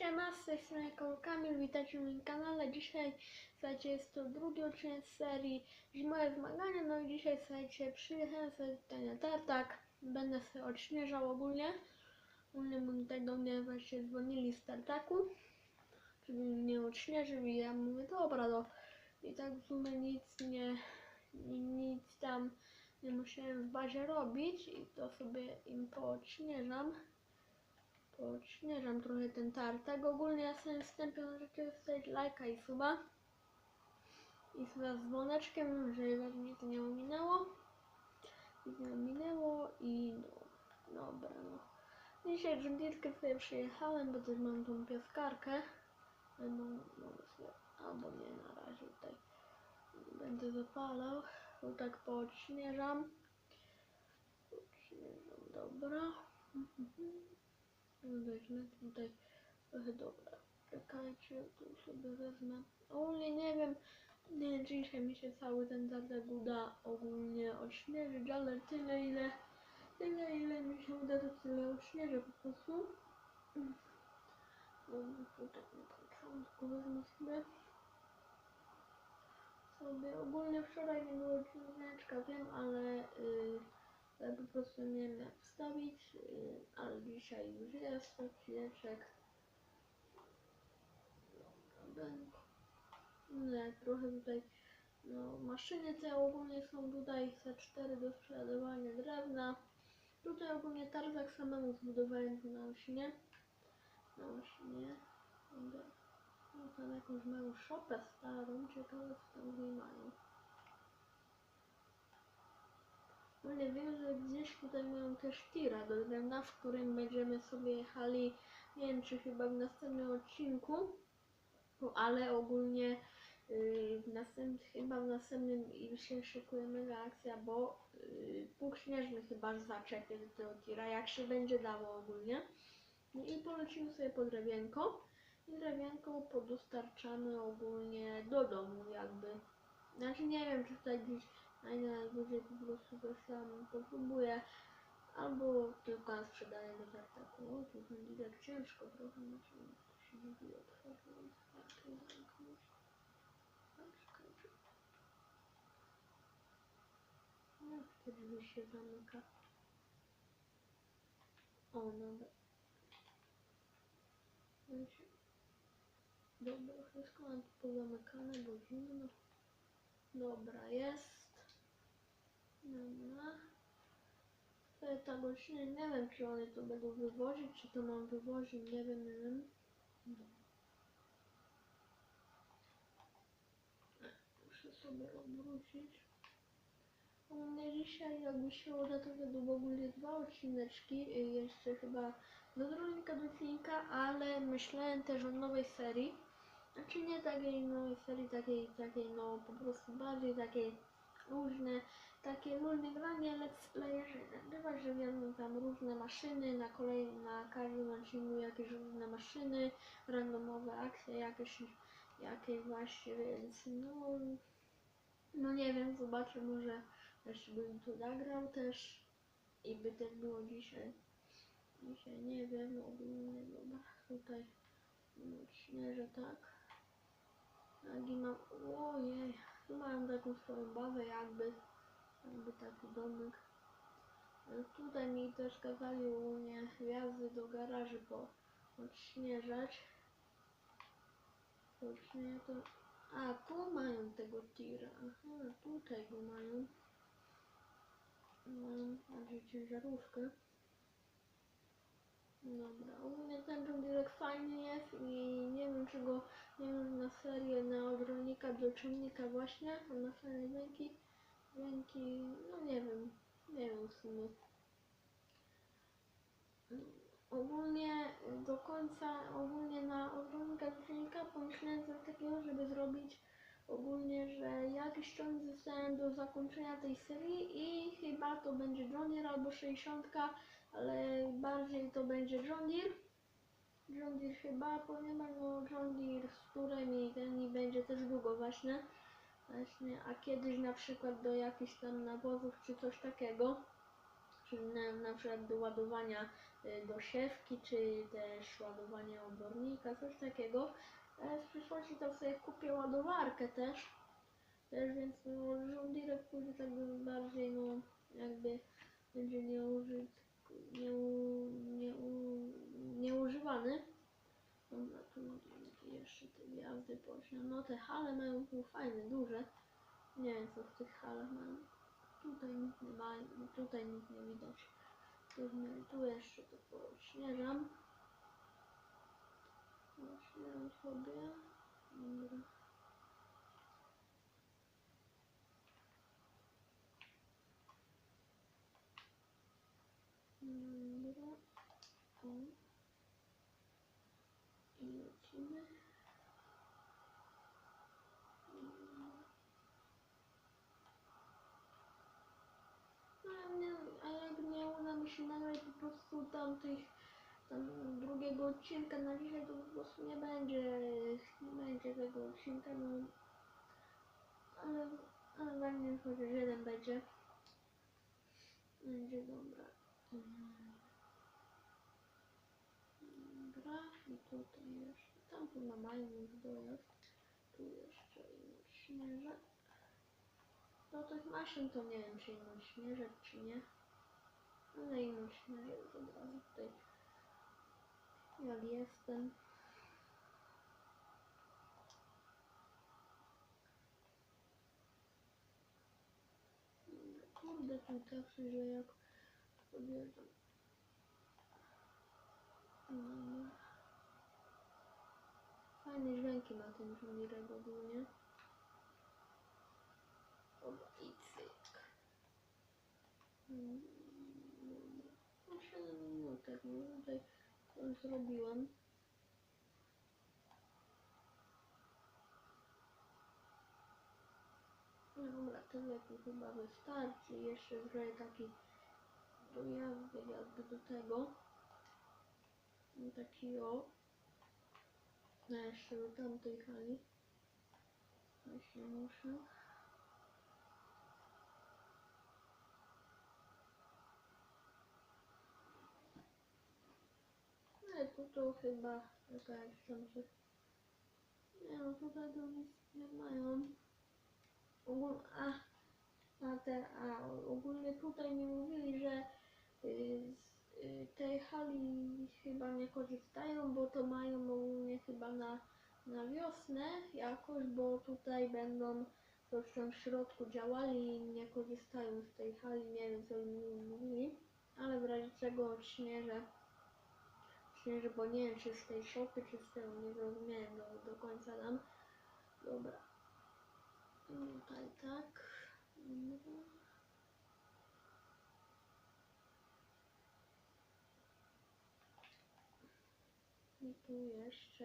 Siema, z tej strony Kamil, witajcie na moim kanale. Dzisiaj, słuchajcie, jest to drugi odcinek serii Zimowe Wymagania. No i dzisiaj, słuchajcie, przyjechałem sobie tutaj na tartak. Będę sobie odśnieżał ogólnie. Ogólnie mi tutaj do mnie właśnie dzwonili z tartaku. Żeby mnie odśnieżył i ja mówię, dobra, no. I tak w sumie nic nie, nic tam nie musiałem w bazie robić i to sobie im poodśnieżam odśnieżam trochę ten tartak. Ogólnie ja sobie wstępie możecie wstawić lajka i suba. I suba z dzwoneczkiem, żeby was nic nie ominęło. Nic nie ominęło i no, dobra no. Dzisiaj dżungilkę sobie przyjechałem, bo też mam tą piaskarkę. Będą, mogę sobie, albo nie, na razie tutaj będę zapalał, bo tak poodśnieżam. Odśnieżam, dobra. No weźmę tutaj dobra. Czekajcie, tu sobie wezmę. Ogólnie nie wiem, nie dzisiaj mi się cały ten tartak uda ogólnie odśnieżyć, ale tyle ile, tyle ile mi się uda, to tyle odśnieżę po prostu. No tutaj na początku wezmę sobie. Sobie ogólnie wczoraj nie było odcineczka, wiem, ale yy, po prostu nie wiem jak wstawić, yy, dzisiaj już jest odcineczek. No, trochę tutaj, no maszyny te ogólnie są tutaj C4 do sprzedawania drewna. Tutaj ogólnie tartak samemu zbudowałem tu na osinie. Na osinie. No tam jakąś mają szopę starą, ciekawe co tam w niej mają. No nie wiem, że gdzieś tutaj mają też tira do drewna, w którym będziemy sobie jechali, nie wiem czy chyba w następnym odcinku, no, ale ogólnie yy, w następnym, chyba w następnym się szykuje mega akcja, bo yy, Bóg śnieżny chyba zaczepię do tego tira, jak się będzie dało ogólnie. No i polecimy sobie po drewienko i drewienko podostarczamy ogólnie do domu jakby. Znaczy nie wiem, czy tutaj gdzieś a nie najwyżej po prostu coś tam popróbuję. Albo tylko sprzedaję do tartaku. O, tu będzie tak ciężko trochę, znaczy to się to zamknąć? A, czekajcie. Jak te drzwi się zamyka? O, dobra. Wiecie. Dobra, wszystko mam tu pozamykane, bo zimno. Dobra, jest. Dobra. To jest ta godzina, nie wiem czy one to będą wywozić, czy to mam wywozić, nie wiem, nie wiem. Muszę sobie obrócić. U mnie dzisiaj, jakby się uda, to będą w ogóle dwa odcineczki, y, jeszcze chyba do do odcinka, ale myślałem też o nowej serii. Znaczy nie takiej nowej serii, takiej, takiej no po prostu bardziej takiej różne, takie luźne granie let's playerzy nagrywać, że wiedzą tam różne maszyny, na kolej, na każdym odcinku jakieś różne maszyny, randomowe akcje, jakieś, jakieś właśnie, więc no, no nie wiem, zobaczę, może jeszcze bym tu nagrał też i by też było dzisiaj. Dzisiaj nie wiem, ogólnie, dobra, tutaj no, śnieżę tak. Nagi mam, ojej, tu mają taką swoją bazę jakby, jakby taki domek. Ale tutaj mi też kazali ogólnie wjazdy do garaży po odśnieżać. Odśnie to... A, tu mają tego tira. Aha, tutaj go mają. Mają bardziej ciężarówkę. Dobra, u mnie ten dżungilek fajny jest i nie wiem czego nie wiem na serię na ogrodnika do ciągnika właśnie, on ma fajne dźwięki, dźwięki, no nie wiem, nie wiem w sumie. Ogólnie do końca, ogólnie na ogrodnika do ciągnika pomyślałem coś takiego, żeby zrobić ogólnie, że jakiś ciąg zostałem do zakończenia tej serii i chyba to będzie John Deere albo 60 ale bardziej to będzie John Deere. John Deere chyba, ponieważ no John Deere z którym i ten i będzie też długo właśnie. Właśnie, a kiedyś na przykład do jakichś tam nawozów czy coś takiego, czyli na, na przykład do ładowania y, do siewki, czy też ładowania obornika, coś takiego. Ale w przyszłości to sobie kupię ładowarkę też, też więc no, John Deere pójdzie tak bardziej, no jakby będzie nieuży, nie, nie, nieużywany. Dobra, tu jeszcze te gwiazdy poślę. No te hale mają tu fajne, duże. Nie wiem co w tych halach mają. Tutaj nic nie ma, tutaj nic nie widać. Tu, tu jeszcze to pośnieżam. Pośnieżam sobie. Dobra. O. I lecimy. No, a nie, a jak nie uda mi się nagrać po prostu tamtych, tam drugiego odcinka na dzisiaj, to po prostu nie będzie, nie będzie tego odcinka, no. Ale, ale pewnie chociaż jeden będzie. Będzie dobra. Dobra, i tutaj jeszcze, tam tu na majmus dojazd, tu jeszcze i śnieżek. Do tych maszyn to nie wiem, czy idą śnieżek, czy nie. Ale idą śnieżek od razu tutaj. Jak jestem. Kurde, tu tak źle jak podjeżdżam. Dobra. Fajne dźwięki ma ten żołnierek ogólnie. Dobra, i cyk. Mm. No 7 minutek, no tutaj zrobiłem. No Dobra, tyle tu chyba wystarczy. Jeszcze zrobię taki dojazd, jakby do tego. No Taki o. Jeszcze do tamtej hali. Właśnie muszę. Nie, tu chyba tam coś. Nie no, tutaj to nic nie mają. Ogól, a, a, te, a ogólnie tutaj mi mówili, że y, z y, tej hali chyba nie korzystają, bo to mają ogólnie chyba na, na wiosnę jakoś, bo tutaj będą coś tam w środku działali i nie korzystają z tej hali, nie wiem co mi mówili, ale w razie czego odśnieżę Śnieżę, bo nie wiem czy z tej szopy, czy z tego, nie zrozumiałem do, do końca tam. Dobra. Tutaj tak. Dobra. I tu jeszcze.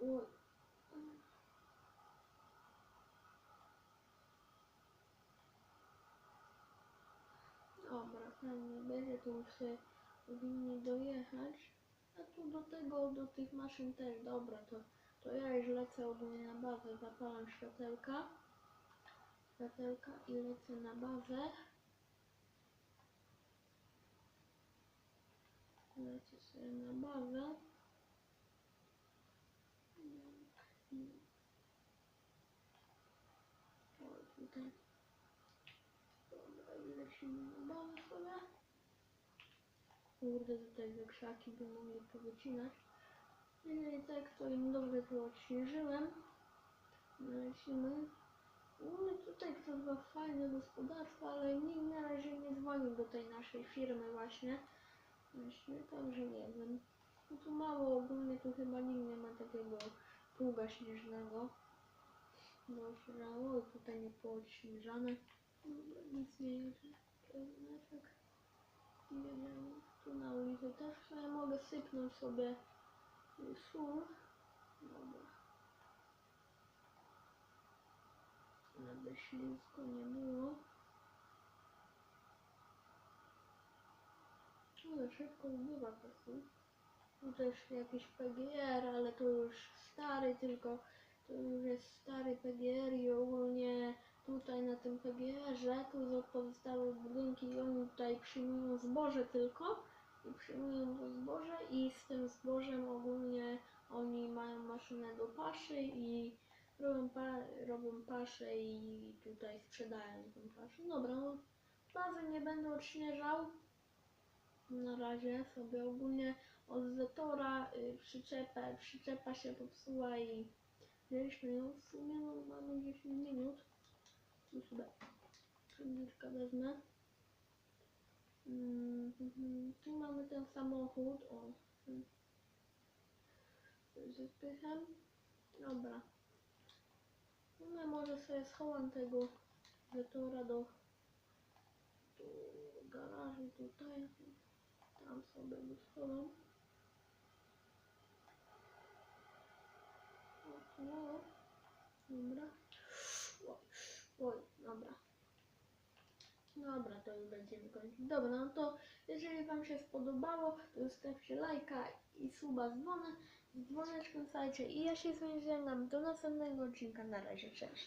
Oj. Dobra, fajnie będzie, tu sobie powinni dojechać. A tu do tego, do tych maszyn też, dobra, to, to ja już lecę ogólnie na bazę, zapalam światełka. Światełka i lecę na bazę. Lecę sobie na bazę. O, tutaj. Dobra, lecimy na bazę sobie. Kurde, tutaj te krzaki by mogli powycinać. Jeżeli tak, to im dobrze to odśnieżyłem. Lecimy. No i tutaj to dwa fajne gospodarstwa, ale nikt na razie nie dzwonił do tej naszej firmy właśnie. Właśnie, także nie wiem. No tu mało ogólnie, tu chyba nikt nie ma takiego pługa śnieżnego. Dośrało i tutaj nie poodśnieżane. Dobra, nic nie jedzie. Kierunek. Jedziemy. Tu na ulicy też sobie mogę sypnąć sobie y, sól. Dobra. Żeby ślisko nie było. Ale szybko zbywa ta sól. Tu też jakiś PGR, ale to już stary, tylko to już jest stary PGR i ogólnie tutaj na tym PGR-ze, tu są pozostałe budynki i oni tutaj przyjmują zboże tylko i przyjmują to zboże i z tym zbożem ogólnie oni mają maszynę do paszy i robią, pa, robią paszę i tutaj sprzedają tą paszę. Dobra, no bazy nie będę odśnieżał. Na razie sobie ogólnie od Zetora y, przyczepę, przyczepa się popsuła i wzięliśmy ją w sumie, no mamy 10 minut. Tu sobie chwileczkę wezmę. Mm. Tu mamy ten samochód, o. Ze. Dobra. No może sobie schowam tego Zetora do, do garażu tutaj. Tam sobie go schowam. O, no. Dobra. Oj, oj, dobra. Dobra, to już będziemy kończyć. Dobra, no to jeżeli Wam się spodobało, to zostawcie lajka i suba z dzwonem, z słuchajcie. I ja się z Wami żegnam do następnego odcinka. Na razie, cześć.